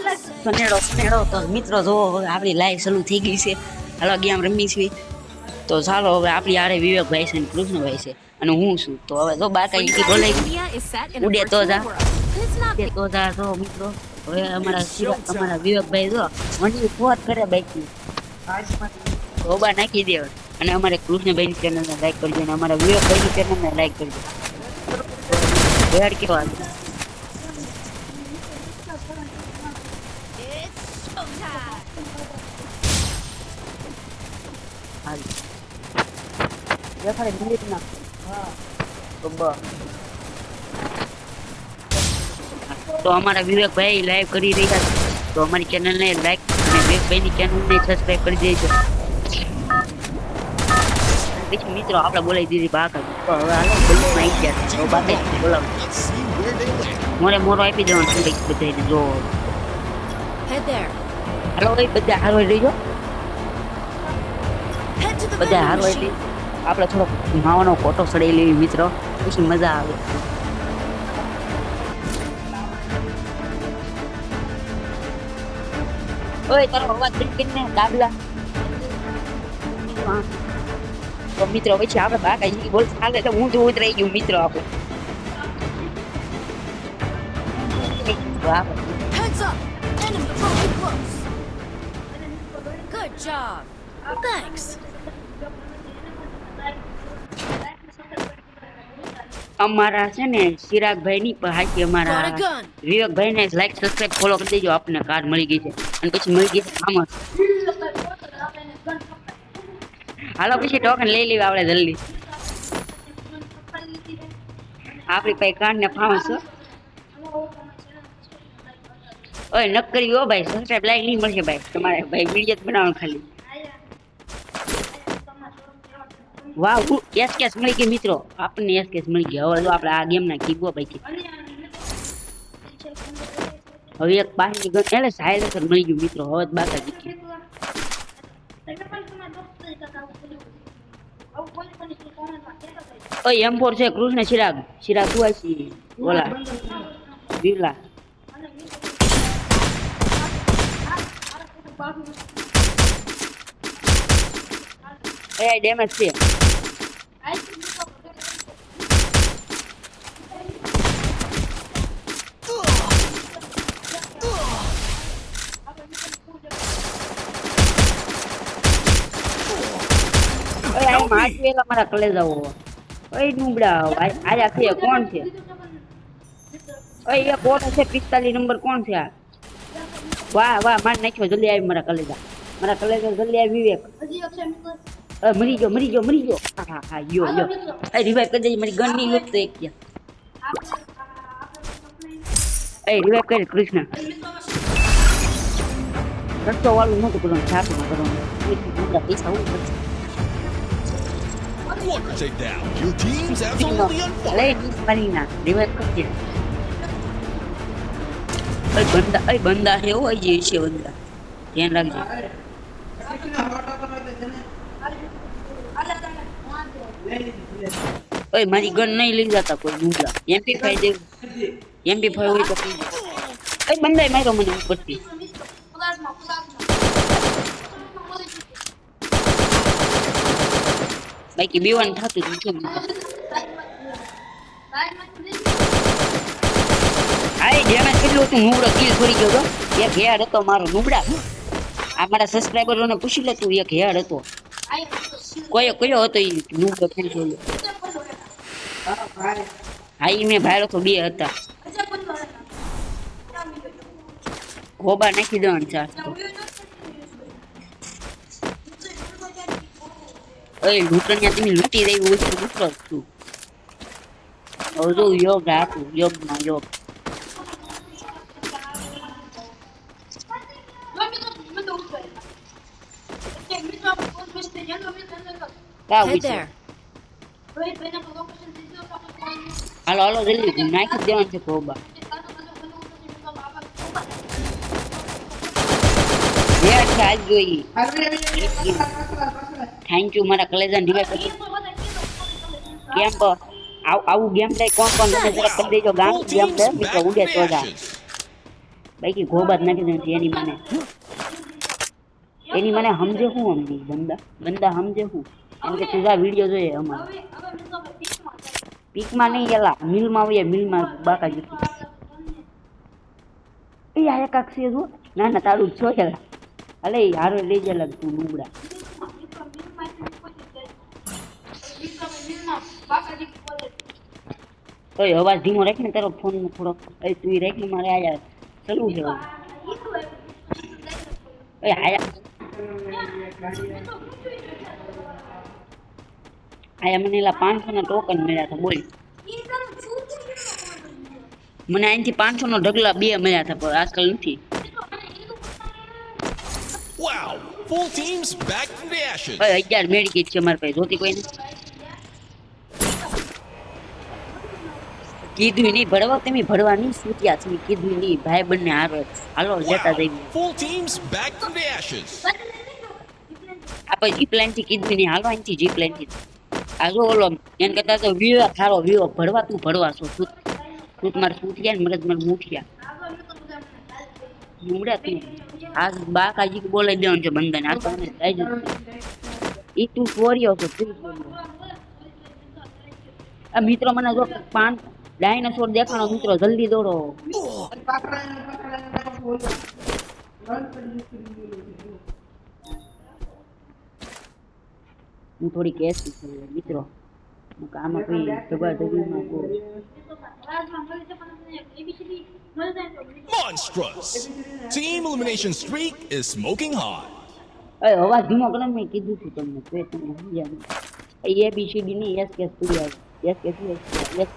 સનેડો સનેડો તો મિત્રો જો હવે આપણી લાઈવ ચાલુ થઈ ગઈ છે. હાલો ગેમ રમી છીએ. તો ચાલો હવે આપણી આરે વિવેકભાઈ છે ને કૃષ્ણભાઈ છે. અને હું છું. તો હવે જો બાર કઈ બોલાઈ. ઉડે તો જા. તે તા જો મિત્રો. હવે અમારા અમારા વિવેકભાઈ જો મને ફોન કરે બાઈકની ગોબા નાખી દે અને અમારે કૃષ્ણભાઈની ચેનલને લાઈક કરજો અને અમારા વિવેકભાઈની ચેનલને લાઈક કરજો. વેડ કેવા છે? હાલ. દેખાડે તો તો અમારા વિવેકભાઈ લાઈવ કરી રહ્યા છે તો અમારી ચેનલને લાઈક અને વિવેકભાઈની ચેનલને સબસ્ક્રાઈબ કરી દેજો પછી મિત્રો આપણે બોલાવી દીધી બાકા હવે હાલો બોલમાં આવી ગયા. તો બોલાવો. મોરે મોરો આપી દેવાનો બધાને જો Head there. હાલો ભાઈ બધા હારો રહીજો Head to the બધા vending હારો machine. આપણે થોડો માવાનો ફોટો ચડાવી લેવી મિત્રો પછી મજા આવે ઓય તારો અવાજ બંધ કરીને ડાબલા હા. તો મિત્રો પછી આપણે બાકા કઈ બોલ ચાલે એટલે હું તો રહી ગયું મિત્રો આપણે વાહ job. Thanks. અમારા છે ને ચિરાગભાઈ ની હાથી અમારા. વિવેકભાઈ ને લાઈક સબસ્ક્રાઇબ ફોલો કરી દેજો આપને કાર મળી ગઈ છે અને પછી મળી ગઈ છે આમાં હાલો પછી ટોકન લઈ લેવા આપણે જલ્દી આપણી પાસે કાર ને ફાવસ ઓય, નક્કરી હો ભાઈ સબસ્ક્રાઇબ લાઈક નહીં મળશે ભાઈ. તમારે ભાઈ વીડિયો જ બનાવવાનું ખાલી. વાહ હું એસ કેસ મળી ગઈ મિત્રો. આપણને એસ કેસ મળી ગઈ. હવે જો આપણે આ ગેમ ના કીબો પૈકી હવે એક પાછી ગન એટલે સાયલેન્સર મળી ગયું મિત્રો. હવે જ બાકા જીતી ઓય એમ ફોર છે, કૃષ્ણ, ચિરાગ. ચિરાગ કુવાસી ઓલા, બિરલા. એ ડેમેજ છે. ઓય વેલા મારા કલેજાઓ ઓય નુબડા આ આ છે કોણ છે? ઓય એ કોણ છે? 45 નંબર કોણ છે આ? વાહ વાહ માર નાખ્યો જલ્દી આવી મારા કલેજા મારા કલેજા જલ્દી આવી વિવેક અ મરી ગયો મરી ગયો મરી ગયો હા હા હા યો યો એ રિવાઇવ કરી દેજે મારી ગનની લૂટ તો એક ગયા એ રિવાઇવ કરી કૃષ્ણ રસ્તો વાળું નહોતું કરવાનું છાપું કરવાનું એટલી બધા પૈસા હું કરશે Quadra takedown. Your team's absolutely on fire. અરે મારી ના રિવાઇવ કરજે અય બંદા અય બંદા છે હો જે છે બંદા. ધ્યાન રાખજે. ઓય, મારી ગન નહીં લઈ જતા કોઈ ડુંગરા એમપી ફાઈ દેવું. એમપી ફાઈ હોય તો કહી બંદાએ માર્યો મને ઉપરથી. બાકી બીવાનું થતું હતું કેમ હા એ જેને કેટલું હતું નુબડો કિલ છોડી ગયો તો? એક હેડ હતો મારો નુબડા આ મારા સબસ્ક્રાઈબરોને પૂછી લે તું એક હેડ હતો. કયો કયો હતો એ નુબડો કિલ છોડ્યો હા એ મેં ભાડો તો બે હતા. ગોબા નાખી દેવાનું ચાર તો. ઓય લૂંટણિયા તમે લૂંટી રહી હોય તો લૂંટો છું. હવે જો યોગ રાખું યોગમાં યોગ. વિશે there. હાલો હાલો જલ્દી નાખી દેવાનું છે છે આજ જોઈએ થેન્ક યુ મારા કલેજાન રિવાઇવ પછી કેમ પર આવ- આવું ગેમ પ્લે કોણ કોણ તમે જરા કરી દેજો ગામ ગેમ પ્લે મિત્રો ઉડે તો જા. બાકી ગોબા જ નાખી દઉં એની મને એની મને સમજે શું સમજી બંદા બંદા સમજે શું એમ કે તુજા વીડિયો જોઈએ અમારે. પીકમાં નહીં એલા મિલમાં આવીએ મિલમાં બાકા જતી એ આ એક છે જો ના ના તારું જ છો એલા અલે હારો લઈ જાય તું નુબડા તો અવાજ ધીમો રાખીને તારો ફોન થોડો એ તું ઈ રાખીને મારે આયા ચાલુ છે. એ આયા. આયા મને એલા પાંચસો ના ટોકન મળ્યા હતા બોલ મને અહીંથી પાંચસો નો ઢગલા બે મળ્યા હતા પણ આજકાલ નથી Wow! Full teams back from the ashes. હવે અગિયાર મેળી ગઈ છે મારી પાસે જોતી કોઈને કીધું નહીં ભણવા તમે ભણવા નહીં સૂત્યા છે કીધું નહીં ભાઈ બંને હારો હાલો લેતા Wow! જઈએ Full teams back from the ashes. આપણે જી પ્લાનથી કીધું નહીં હાલો અહીંથી જી પ્લાનથી આ જો ઓલો એમ કરતા તો વિવો થારો વિવો ભણવા તું ભણવા છો તું તું મારે સૂત્યા ને મરદ મારે મૂઠિયા મુમડા તું આ બા કાજી બોલાઈ દેવાનું છે બંધાને આ તો મને જાય જ નથી. ઈ તું ચોર્યો છો તું ચોર્યો. આ મિત્રો મને જો પાન ડાયનાસોર દેખાણો મિત્રો જલ્દી દોડો. હું થોડી કેસ છું મિત્રો. હું કામ આમાં કોઈ ધબા ધબીમાં કોઈ Monstrous! Team elimination streak is smoking hot. અરે અવાજ ધીમો કરો મેં કીધું છું તમને. કે તમે સમજ્યા નહીં. એ બી સી ડી ની એસ કેસ પૂરી આવે એસ કેસ એસ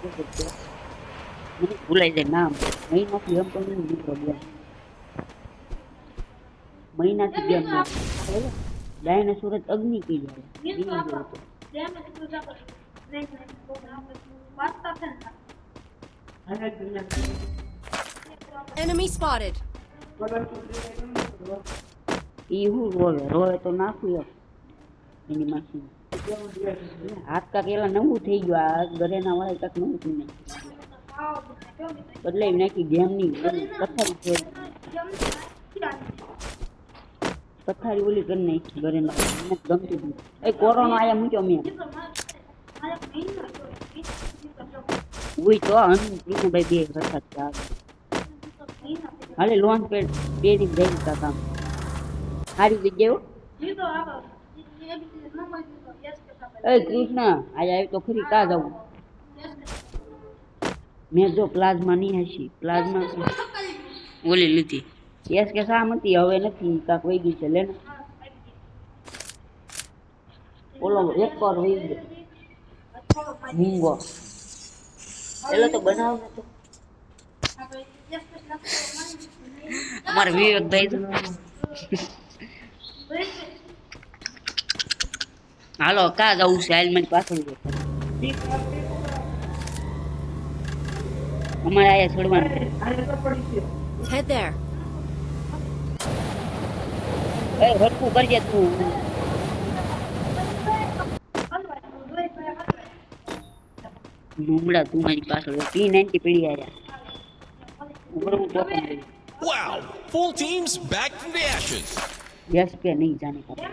કેસ એસ છે. મને ભૂલાઈ જાય નામ મહિનાથી એમ પણ નહીં મિત્રો બેન મહિનાથી ગેમ ના ડાયનાસોર જ અગ્નિ કી જાય ઈ જેવું છે. Enemy spotted. ઈ હું રોવે રોવે તો નાખું એમ એની માસી હાથ કાક એલા નવું થઈ ગયું આ ઘરેના વાળા કાક નવું થઈ નાખ્યું બદલાવી નાખી ગેમની પથારી છે પથારી ઓલી કરી નાખી ઘરેના મને ગમતી જ નથી. એ કોરોના આયા મૂક્યો મેં. ઉઈ તો હન કૃષ્ણભાઈ બે વરસાદ છે આવે હાલે લોન પેડ બે દિન જઈ તા કામ સારી જગ્યાએ હો. એ કૃષ્ણ આજે આવી તો ખરી કા જવું મેં જો પ્લાઝમા નહીં હશી પ્લાઝમા ઓલી લીધી. યસ કે શા હતી હવે નથી કાક વહી ગઈ છે લે ને. ઓલો એક પર વહી ગયો. મૂંગો. પેલો તો બનાવ નતો અમારે વિવેકભાઈ તો હાલો કા જવું છે? હાલ મારી પાછળ જો. અમારે આયા છોડવાનું Head there. એ હરખું કરજે તું લુમડા તું મારી પાછળ પી નાઇન્ટી પીડી આવ્યા ઉગડવું પોતમ Wow! Full teams back from the ashes. Yes કે નહીં જાણે ખબર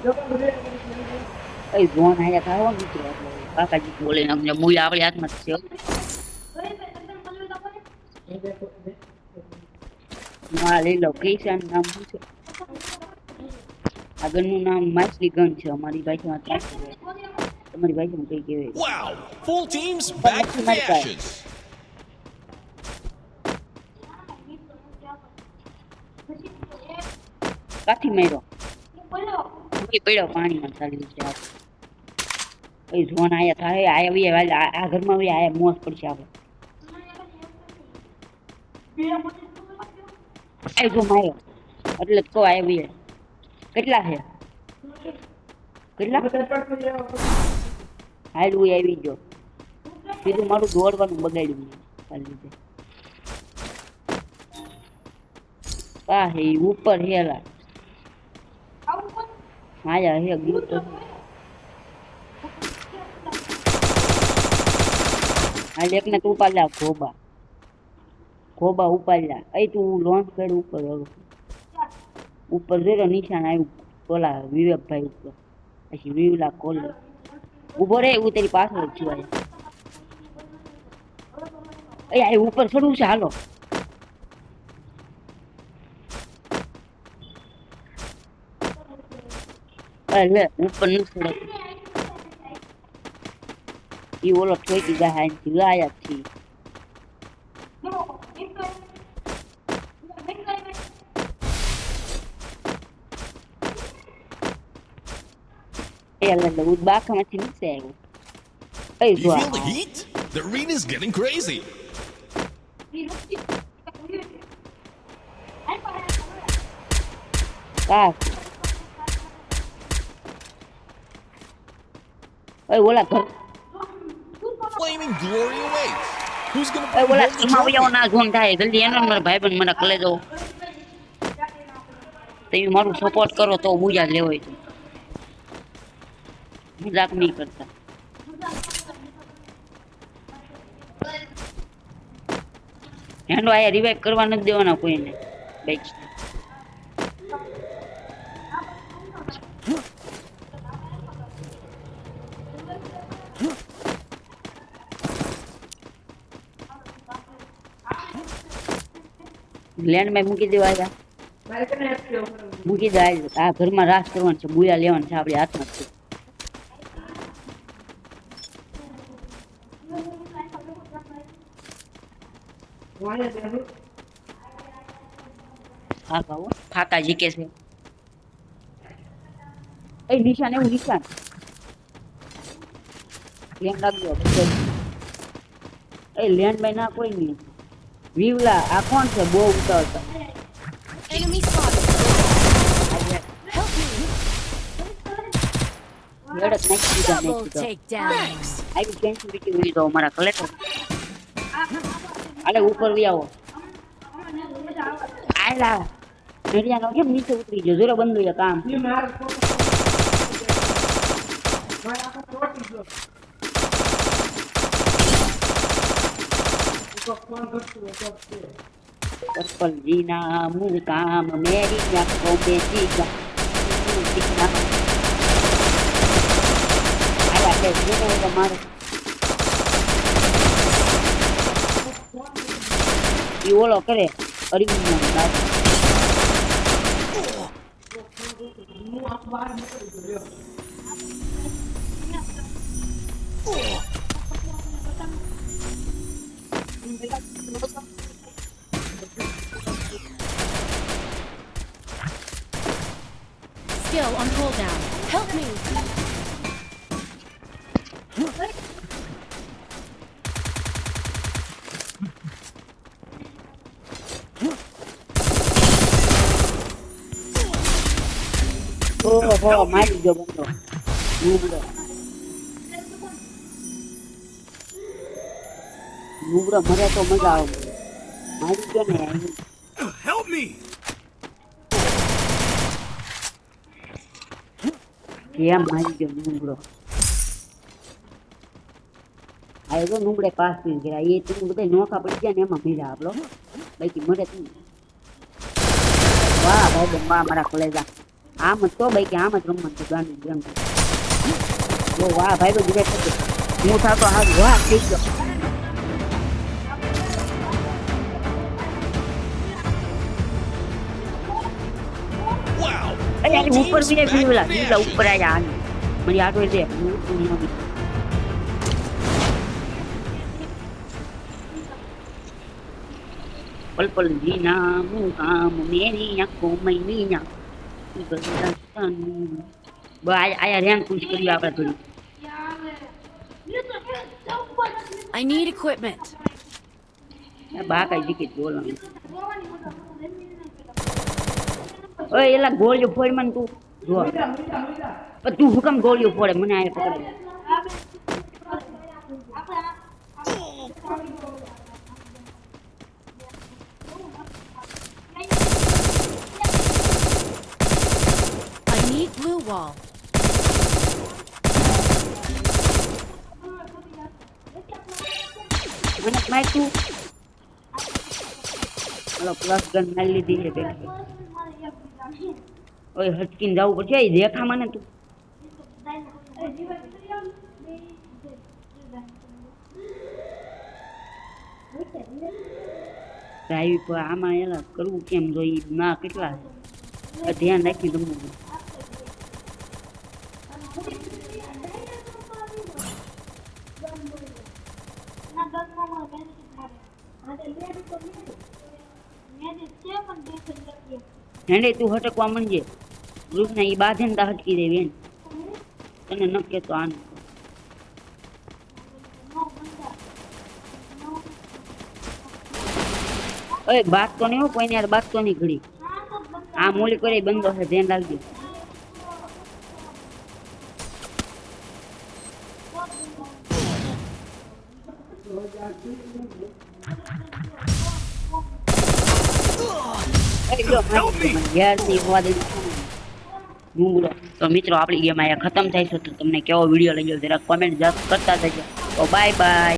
એ જોન આયા ખાવા મિત્રો એટલે કાકાજી બોલે અમને મૂળ આપણી હાથમાં જ છે હું આ લઈ લઉં ક્રિશાન નામ શું છે આગળનું નામ માછલી ગન છે અમારી ભાષામાં ત્યાં છે તમારી ભાષામાં કઈ કહેવાય Wow! Full teams back from the ashes. કાથી માર્યો મૂકી પડ્યો, પાણીમાં ચાલી આ ઝોન આયા થાય આયા વી આ ઘરમાં વી આયા મોસ પડશે આપણે આય જો માયો, એટલે કહો આયા વી કેટલા છે કેટલા? હાલ હું આવી ગયો. બીજું મારું દોડવાનું બગાડ્યું આ લીધે. આ હે ઈ ઉપર હેલા. હે ગ્રુપ તો આજે એકને તું ઉપાડ્યા ખોબા ખોબા ઉપાડ્યા એ તું લોન્ચ કર ઉપર. ઉપર જોયો નિશાન આવ્યું. ઓલા વિવેકભાઈ ઉપર. પછી વિવલા કોલ. ઊભો રે હું તેની પાછળ જ છું આજે એ ઉપર ચડવું છે, હાલો. இல்ல ஓப்பன் சொல்லு இவ்வளோ கேக்கு ஹேண்ட் ஆயாச்சு you feel the heat? The arena is getting crazy. Ah. ઓય ઓલા ઘર Flaming glory awaits. Who's gonna ઓય ઓલા? ના ઝોન થાય જલ્દી એનો મારા ભાઈબંધ મને કલે દો તમે મારું સપોર્ટ કરો તો બુજા લેવાય તો મજાક નહીં કરતા હેન્ડો આયા રિવાઈવ કરવા નથી દેવાના કોઈને બેચ લેન્ડમાં મૂકી દેવા આવ્યા મૂકી દે આવી આ ઘરમાં રાસ કરવાનું છે બુયા લેવાનું છે આપણી હાથમાં જ. છે ફાકા હો ફાકા જીકે છે. એ નિશાન એવું નિશાન. લેન્ડ લાગ્યો એ લેન્ડ બાય ના કોઈ નહીં. વિવલા આ કોણ છે બહુ ઉતાવળતા Enemy spotted. આજે Help me. લડત નાખી દીધા Double મેચ તો takedown. Thanks. આવી સેન્સિટિવિટી ઉડી તો અમારા કલેક્ટર આલે ઉપર વી આવો આયલા નડિયાનો કેમ નીચે ઉતરી ગયો જોરો બંધ હોય કામ Pagpalina muka mameriga komediga Mutika Ay, aquel tiene que tomar Y vos lo crees, ahorita me mandás Oh. Skill on cooldown. Help me. ઓહો મારી ગયો બંદો નુબડો નુબડો મરે તો મજા આવે. મારી ગયો ને હેલ્પ મી કેમ મારી ગયો નુબડો આ એવો નુબડે પાસ થઈ ગયા. એ તું બધા નોખા પડી ગયા ને એમાં મજા આપલો બાકી મરે તું વાહ ભાઈ વાહ મારા કોલેજા. આમ જ તો બાકી આમ જ રમવાનું છે ગાંડી ગેમ વાહ ભાઈ તો હું થતો હા વાહ થઈ ગયો. All ઉપર teams B back બીલા in the બીલા action. ઉપર આયા આની મને આટો દે હું તું ન બી પલ પલ જીના હું કામ મેરી આંખો મૈની ના બસ આયા રેન ખુશ કર્યું આપણે થોડી I need equipment. બા કઈ ટિકિટ બોલવાનું? ઓય એલા ગોળીઓ ફોડ મને તું. જો. તું તું હુકમ ગોળીઓ ફોડે મને આ પકડ need blue wall. મને માર તું હલો પ્લસ ગન મારી લીધી છે પેલા ઓય હટકીને જવું પડશે એ દેખા મને તું. ડ્રાઈવ પર આમાં એલા કરવું કેમ જોઈએ? ના કેટલા ધ્યાન રાખી તમને હેંડે તું હટકવા માંડજે. વૃક્ષને એ બાંધે ને હટકી દેવી એને તને ન કહેતો આને ઓય, બાત તો નહીં હો, કોઈને યાર બાત તો નહીં ઘડી. આ મૂલી કરે બંધો છે ધ્યાન રાખજો ઓય જો મારી યારની અવાજ આવી છે ને. હું બોલો. તો મિત્રો, આપણી ગેમ અહીંયા ખતમ થાય છે, તો તમને કેવો વીડિયો લાગ્યો જરા કોમેન્ટ કરતા જજો. તો બાય બાય